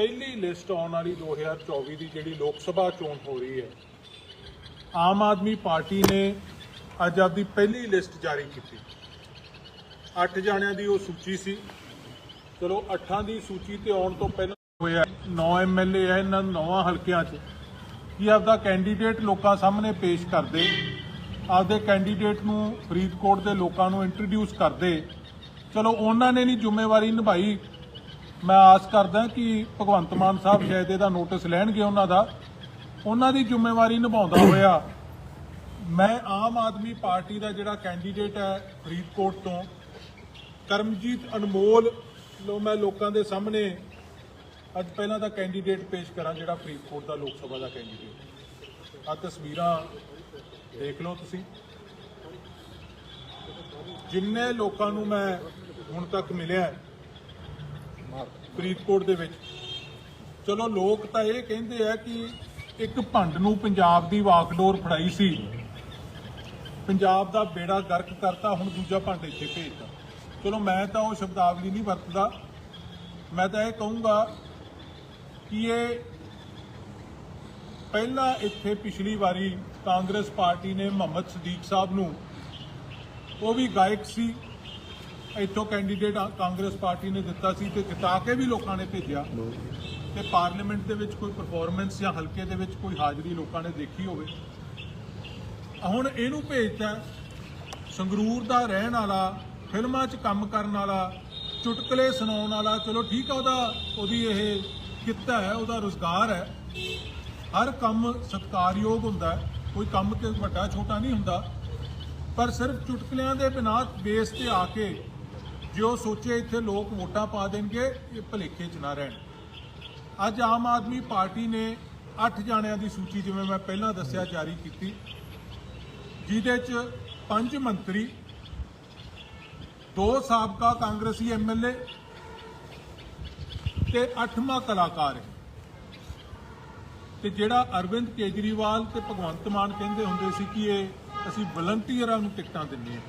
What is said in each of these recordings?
ਪਹਿਲੀ ਲਿਸਟ ਆਉਣ ਵਾਲੀ 2024 ਦੀ ਜਿਹੜੀ ਲੋਕ ਸਭਾ ਚੋਣ ਹੋ ਰਹੀ ਹੈ, ਆਮ ਆਦਮੀ ਪਾਰਟੀ ਨੇ ਅੱਜ ਆਪਦੀ ਪਹਿਲੀ ਲਿਸਟ ਜਾਰੀ ਕੀਤੀ। 8 ਜਾਣਿਆਂ ਦੀ ਉਹ ਸੂਚੀ ਸੀ। ਚਲੋ 8 ਦੀ ਸੂਚੀ ਤੇ ਆਉਣ ਤੋਂ ਪਹਿਲਾਂ ਹੋਇਆ 9 ਐਮਐਲਏ ਹੈ ਇਹਨਾਂ ਨੌਵਾਂ ਹਲਕਿਆਂ 'ਚ, ਕਿ ਆਪਦਾ ਕੈਂਡੀਡੇਟ ਲੋਕਾਂ ਸਾਹਮਣੇ ਪੇਸ਼ ਕਰਦੇ, ਆਪਦੇ ਕੈਂਡੀਡੇਟ ਨੂੰ ਫਰੀਦਕੋਟ ਦੇ ਲੋਕਾਂ ਨੂੰ ਇੰਟਰੋਡਿਊਸ ਕਰਦੇ। ਚਲੋ, ਉਹਨਾਂ ਨੇ ਨਹੀਂ ਜ਼ਿੰਮੇਵਾਰੀ ਨਿਭਾਈ। ਮੈਂ ਆਸ ਕਰਦਾ ਕਿ ਭਗਵੰਤ ਮਾਨ ਸਾਹਿਬ ਸ਼ਾਇਦ ਇਹਦਾ ਨੋਟਿਸ ਲੈਣਗੇ ਉਹਨਾਂ ਦਾ। ਉਹਨਾਂ ਦੀ ਜ਼ਿੰਮੇਵਾਰੀ ਨਿਭਾਉਂਦਾ ਹੋਇਆ। ਮੈਂ ਆਮ ਆਦਮੀ ਪਾਰਟੀ ਦਾ ਜਿਹੜਾ ਕੈਂਡੀਡੇਟ ਹੈ ਫਰੀਦਕੋਟ ਤੋਂ, ਕਰਮਜੀਤ ਅਨਮੋਲ, ਲੋ ਮੈਂ ਲੋਕਾਂ ਦੇ ਸਾਹਮਣੇ ਅੱਜ ਪਹਿਲਾਂ ਦਾ ਕੈਂਡੀਡੇਟ ਪੇਸ਼ ਕਰਾਂ, ਜਿਹੜਾ ਫਰੀਦਕੋਟ ਦਾ ਲੋਕ ਸਭਾ ਦਾ ਕੈਂਡੀਡੇਟ ਆ ਤਸਵੀਰਾਂ ਦੇਖ ਲਓ ਤੁਸੀਂ। ਜਿੰਨੇ ਲੋਕਾਂ ਨੂੰ ਮੈਂ ਹੁਣ ਤੱਕ ਮਿਲਿਆ ਫਰੀਦਕੋਟ ਦੇ ਵਿੱਚ। ਚਲੋ, ਲੋਕ ਤਾਂ ਇਹ ਕਹਿੰਦੇ ਆ ਕਿ ਇੱਕ ਭੰਡ ਨੂੰ ਪੰਜਾਬ ਦੀ ਵਾਕਡੋਰ ਫੜਾਈ ਸੀ। ਪੰਜਾਬ ਦਾ ਬੇੜਾ ਗਰਕ ਕਰਤਾ, ਹੁਣ ਦੂਜਾ ਭੰਡ ਇੱਥੇ ਭੇਜਦਾ ਚਲੋ, ਮੈਂ ਤਾਂ ਉਹ ਸ਼ਬਦਾਵਲੀ ਨਹੀਂ ਵਰਤਦਾ। ਮੈਂ ਤਾਂ ਇਹ ਕਹੂੰਗਾ ਕਿ ਇਹ ਪਹਿਲਾਂ ਇੱਥੇ ਪਿਛਲੀ ਵਾਰੀ ਕਾਂਗਰਸ ਪਾਰਟੀ ਨੇ ਮੁਹੰਮਦ ਸਦੀਕ ਸਾਹਿਬ ਨੂੰ, ਉਹ ਵੀ ਗਾਇਕ ਸੀ। ਇੱਥੋਂ ਕੈਂਡੀਡੇਟ ਕਾਂਗਰਸ ਪਾਰਟੀ ਨੇ ਦਿੱਤਾ ਸੀ ਤੇ ਜਿਤਾ ਕੇ ਵੀ ਲੋਕਾਂ ਨੇ ਭੇਜਿਆ। ਤੇ ਪਾਰਲੀਮੈਂਟ ਦੇ ਵਿੱਚ ਕੋਈ ਪਰਫਾਰਮੈਂਸ ਜਾਂ ਹਲਕੇ ਦੇ ਵਿੱਚ ਕੋਈ ਹਾਜ਼ਰੀ ਲੋਕਾਂ ਨੇ ਦੇਖੀ ਹੋਵੇ। ਹੁਣ ਇਹਨੂੰ ਭੇਜਤਾ ਸੰਗਰੂਰ ਦਾ ਰਹਿਣ ਵਾਲਾ, ਫਿਲਮਾਂ 'ਚ ਕੰਮ ਕਰਨ ਵਾਲਾ, ਚੁਟਕਲੇ ਸੁਣਾਉਣ ਵਾਲਾ, ਚਲੋ ਠੀਕ ਆ ਉਹਦਾ, ਉਹਦੀ ਇਹ ਕਿੱਤਾ ਹੈ, ਉਹਦਾ ਰੋਜ਼ਗਾਰ ਹੈ। ਹਰ ਕੰਮ ਸਤਿਕਾਰਯੋਗ ਹੁੰਦਾ ਕੋਈ ਕੰਮ ਤੇ ਵੱਡਾ ਛੋਟਾ ਨਹੀਂ ਹੁੰਦਾ। ਪਰ ਸਿਰਫ ਚੁਟਕਲਿਆਂ ਦੇ ਬਿਨਾਂ ਬੇਸ ਤੇ ਆ ਕੇ ਜੇ ਉਹ ਸੋਚੇ ਇੱਥੇ ਲੋਕ ਵੋਟਾਂ ਪਾ ਦੇਣਗੇ, ਇਹ ਭਲੇਖੇ 'ਚ ਨਾ ਰਹਿਣ। ਅੱਜ ਆਮ ਆਦਮੀ ਪਾਰਟੀ ਨੇ 8 ਜਾਣਿਆਂ ਦੀ ਸੂਚੀ, ਜਿਵੇਂ ਮੈਂ ਪਹਿਲਾਂ ਦੱਸਿਆ, ਜਾਰੀ ਕੀਤੀ। ਜਿਹਦੇ 'ਚ ਪੰਜ ਮੰਤਰੀ, ਦੋ ਸਾਬਕਾ ਕਾਂਗਰਸੀ ਐਮਐਲਏ ਤੇ ਅੱਠਵਾਂ ਕਲਾਕਾਰ ਹੈ। ਤੇ ਜਿਹੜਾ ਅਰਵਿੰਦ ਕੇਜਰੀਵਾਲ ਤੇ ਭਗਵੰਤ ਮਾਨ ਕਹਿੰਦੇ ਹੁੰਦੇ ਸੀ ਕਿ ਇਹ ਅਸੀਂ ਵਲੰਟੀਅਰਾਂ ਨੂੰ ਟਿਕਟਾਂ ਦਿੰਨੇ ਆ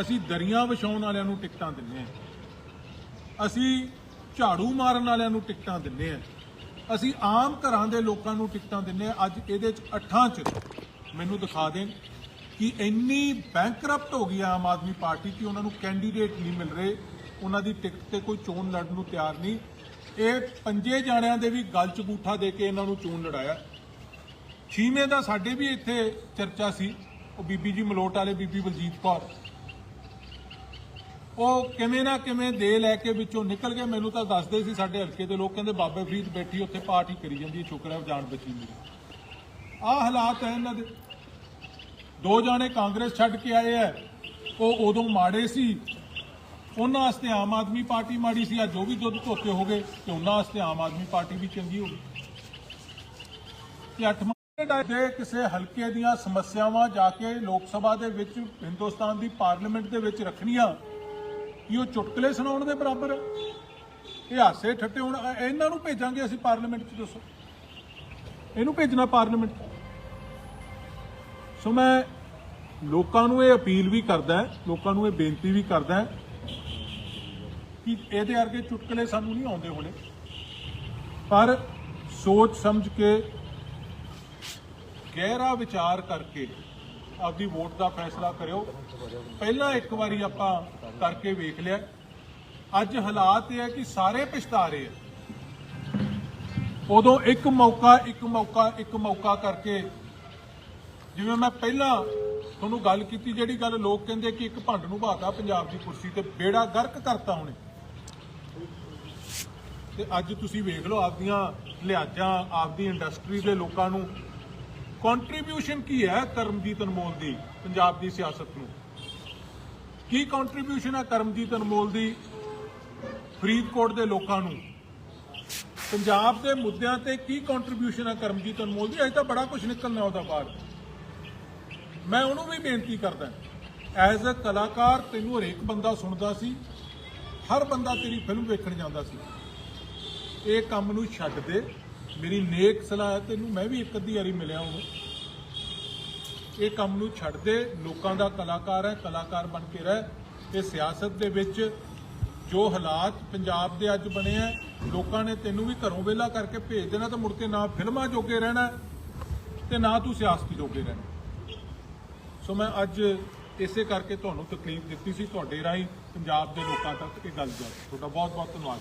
ਅਸੀਂ ਦਰੀਆਂ ਵਿਛਾਉਣ ਵਾਲਿਆਂ ਨੂੰ ਟਿਕਟਾਂ ਦਿੰਨੇ ਆ ਅਸੀਂ ਝਾੜੂ ਮਾਰਨ ਵਾਲਿਆਂ ਨੂੰ ਟਿਕਟਾਂ ਦਿੰਨੇ ਆ ਅਸੀਂ ਆਮ ਘਰਾਂ ਦੇ ਲੋਕਾਂ ਨੂੰ ਟਿਕਟਾਂ ਦਿੰਨੇ ਆ ਅੱਜ ਇਹਦੇ ਚ ਅੱਠਾਂ ਚ ਮੈਨੂੰ ਦਿਖਾ ਦੇਣ ਕਿ ਇੰਨੀ ਬੈਂਕਰਪਟ ਹੋ ਗਈ ਆਮ ਆਦਮੀ ਪਾਰਟੀ ਕਿ ਉਹਨਾਂ ਨੂੰ ਕੈਂਡੀਡੇਟ ਨਹੀਂ ਮਿਲ ਰਹੇ। ਉਹਨਾਂ ਦੀ ਟਿਕਟ ਤੇ ਕੋਈ ਚੋਣ ਲੜਨ ਨੂੰ ਤਿਆਰ ਨਹੀਂ। ਇਹ ਪੰਜੇ ਜਾਣਿਆਂ ਦੇ ਵੀ ਗਲ ਚ ਗੂਠਾ ਦੇ ਕੇ ਇਹਨਾਂ ਨੂੰ ਚੋਣ ਲੜਾਇਆ। ਛੀਵੇਂ ਦਾ ਸਾਡੇ ਵੀ ਇੱਥੇ ਚਰਚਾ ਸੀ। ਉਹ ਬੀਬੀ ਜੀ ਮਲੋਟ ਵਾਲੇ ਬੀਬੀ ਬਲਜੀਤ ਕੌਰ। ਉਹ ਕਿਵੇਂ ਨਾ ਕਿਵੇਂ ਦੇ ਲੈ ਕੇ ਵਿੱਚੋਂ ਨਿਕਲ ਗਏ। ਮੈਨੂੰ ਤਾਂ ਦੱਸਦੇ ਸੀ ਸਾਡੇ ਹਲਕੇ ਦੇ ਲੋਕ, ਕਹਿੰਦੇ ਬਾਬੇ ਫਰੀਦ ਬੈਠੀ, ਉੱਥੇ ਪਾਰਟੀ ਕਰੀ ਜਾਂਦੀ ਹੈ ਸ਼ੁਕਰ ਹੈ ਜਾਨ ਬਚੀ ਮੇਰੀ ਆਹ ਹਾਲਾਤ ਹੈ ਇਹਨਾਂ ਦੇ। ਦੋ ਜਾਣੇ ਕਾਂਗਰਸ ਛੱਡ ਕੇ ਆਏ ਐ ਉਹ ਉਦੋਂ ਮਾੜੇ ਸੀ। ਉਹਨਾਂ ਵਾਸਤੇ ਆਮ ਆਦਮੀ ਪਾਰਟੀ ਮਾੜੀ ਸੀ। ਅੱਜ ਉਹ ਵੀ ਦੁੱਧ ਧੋਤੇ ਹੋ ਗਏ ਤੇ ਉਹਨਾਂ ਵਾਸਤੇ ਆਮ ਆਦਮੀ ਪਾਰਟੀ ਵੀ ਚੰਗੀ ਹੋ ਗਈ। ਕਿ ਅੱਠਵਾਂ ਦੇ ਕਿਸੇ ਹਲਕੇ ਦੀਆਂ ਸਮੱਸਿਆਵਾਂ ਜਾ ਕੇ ਲੋਕ ਸਭਾ ਦੇ ਵਿੱਚ, ਹਿੰਦੁਸਤਾਨ ਦੀ ਪਾਰਲੀਮੈਂਟ ਦੇ ਵਿੱਚ ਰੱਖਣੀਆਂ। ਕੀ ਉਹ ਚੁਟਕਲੇ ਸੁਣਾਉਣ ਦੇ ਬਰਾਬਰ? ਹੈ ਇਹ ਹਾਸੇ ਠੱਟੇ ਹੁਣ ਇਹਨਾਂ ਨੂੰ ਭੇਜਾਂਗੇ ਅਸੀਂ ਪਾਰਲੀਮੈਂਟ 'ਚ ਦੱਸੋ। ਇਹਨੂੰ ਭੇਜਣਾ ਪਾਰਲੀਮੈਂਟ ਸੋ ਮੈਂ ਲੋਕਾਂ ਨੂੰ ਇਹ ਅਪੀਲ ਵੀ ਕਰਦਾ ਲੋਕਾਂ ਨੂੰ ਇਹ ਬੇਨਤੀ ਵੀ ਕਰਦਾ ਕਿ ਇਹਦੇ ਵਰਗੇ ਚੁਟਕਲੇ ਸਾਨੂੰ ਨਹੀਂ ਆਉਂਦੇ ਹੋਣੇ। ਪਰ ਸੋਚ ਸਮਝ ਕੇ, ਗਹਿਰਾ ਵਿਚਾਰ ਕਰਕੇ ਆਪਦੀ ਵੋਟ ਦਾ ਫੈਸਲਾ ਕਰਿਓ। ਪਹਿਲਾਂ ਇੱਕ ਵਾਰੀ ਆਪਾਂ ਕਰਕੇ ਵੇਖ ਲਿਆ। ਅੱਜ ਹਾਲਾਤ ਇਹ ਹੈ ਕਿ ਸਾਰੇ ਪਛਤਾ ਰਹੇ ਆ। ਉਦੋਂ ਇੱਕ ਮੌਕਾ ਇੱਕ ਮੌਕਾ ਇੱਕ ਮੌਕਾ ਕਰਕੇ ਜਿਵੇਂ ਮੈਂ ਪਹਿਲਾਂ ਤੁਹਾਨੂੰ ਗੱਲ ਕੀਤੀ, ਜਿਹੜੀ ਗੱਲ ਲੋਕ ਕਹਿੰਦੇ ਕਿ ਇੱਕ ਭੰਡ ਨੂੰ ਭਾਤਾ ਪੰਜਾਬ ਦੀ ਕੁਰਸੀ ਤੇ ਬੇੜਾ ਗਰਕ ਕਰਤਾ ਉਹਨੇ। ਤੇ ਅੱਜ ਤੁਸੀਂ ਵੇਖ ਲਓ ਆਪਦੀਆਂ ਲਿਹਾਜ਼ਾਂ, ਆਪਦੀ ਇੰਡਸਟਰੀ ਦੇ ਲੋਕਾਂ ਨੂੰ ਕੰਟਰੀਬਿਊਸ਼ਨ ਕੀ ਹੈ ਕਰਮਜੀਤ ਅਨਮੋਲ ਦੀ, ਪੰਜਾਬ ਦੀ ਸਿਆਸਤ ਨੂੰ? ਕੀ ਕੰਟਰੀਬਿਊਸ਼ਨ ਹੈ ਕਰਮਜੀਤ ਅਨਮੋਲ ਦੀ ਫਰੀਦਕੋਟ ਦੇ ਲੋਕਾਂ ਨੂੰ? ਪੰਜਾਬ ਦੇ ਮੁੱਦਿਆਂ ਤੇ ਕੀ ਕੰਟਰੀਬਿਊਸ਼ਨ ਹੈ ਕਰਮਜੀਤ ਅਨਮੋਲ ਦੀ? ਅਜੇ ਤਾਂ ਬੜਾ ਕੁਝ ਨਿਕਲਣਾ ਉਹਦਾ ਬਾਹਰ ਮੈਂ ਉਹਨੂੰ ਵੀ ਬੇਨਤੀ ਕਰਦਾ ਐਜ਼ ਅ ਕਲਾਕਾਰ, ਤੈਨੂੰ ਹਰੇਕ ਬੰਦਾ ਸੁਣਦਾ ਸੀ। ਹਰ ਬੰਦਾ ਤੇਰੀ ਫਿਲਮ ਵੇਖਣ ਜਾਂਦਾ ਸੀ। ਇਹ ਕੰਮ ਨੂੰ ਛੱਡ ਦੇ। ਮੇਰੀ ਨੇਕ ਸਲਾਹ ਹੈ, ਤੈਨੂੰ ਮੈਂ ਵੀ ਇੱਕ ਅੱਧੀ ਵਾਰੀ ਮਿਲਿਆ ਹੁਣ ਇਹ ਕੰਮ ਨੂੰ ਛੱਡ ਦੇ, ਲੋਕਾਂ ਦਾ ਕਲਾਕਾਰ ਹੈ, ਕਲਾਕਾਰ ਬਣ ਕੇ ਰਹਿ। ਤੇ ਸਿਆਸਤ ਦੇ ਵਿੱਚ ਜੋ ਹਾਲਾਤ ਪੰਜਾਬ ਦੇ ਅੱਜ ਬਣੇ ਆ, ਲੋਕਾਂ ਨੇ ਤੈਨੂੰ ਵੀ ਘਰੋਂ ਵਿਹਲਾ ਕਰਕੇ ਭੇਜ ਦੇਣਾ ਤਾਂ ਮੁੜ ਕੇ ਨਾ ਫਿਲਮਾਂ ਜੋਗੇ ਰਹਿਣਾ ਤੇ ਨਾ ਤੂੰ ਸਿਆਸਤ ਜੋਗੇ ਰਹਿਣਾ। ਸੋ ਮੈਂ ਅੱਜ ਇਸੇ ਕਰਕੇ ਤੁਹਾਨੂੰ ਤਕਲੀਫ ਦਿੱਤੀ ਸੀ, ਤੁਹਾਡੇ ਰਾਹੀਂ ਪੰਜਾਬ ਦੇ ਲੋਕਾਂ ਤੱਕ ਇਹ ਗੱਲ ਜਾ ਤੁਹਾਡਾ ਬਹੁਤ ਬਹੁਤ ਧੰਨਵਾਦ।